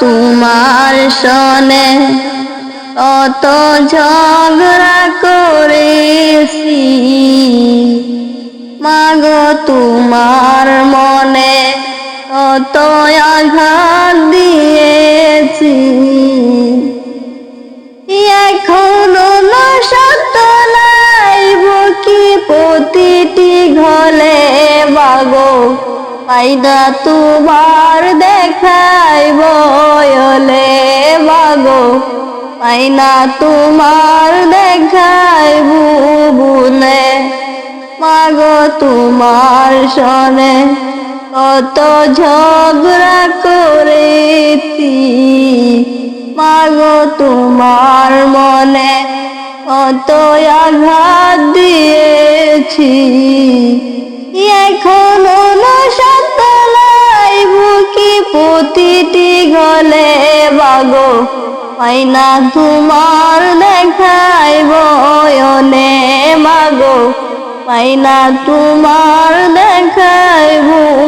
তোমার সনে কত ঝগড়া করেছি। মাগো, তোমার মনে কত আঘাত দিয়েছি। এখনও সত্য লাইব কি প্রতিটি ঘলে বাগো পাইনা তোমার দেখাই পাইনা তোমার দেখাই বুবুলে মাগো তোমার সনে কত ঝগড়া করেছি। মাগো তোমার মনে কত আঘাত দিয়েছি। এখনও না সতলাই বুকি প্রতিটি গলে বাগো পাইনা তোমার দেখাই বয়নে মাগো। পাইনা তোমার দেখাই বুবুনে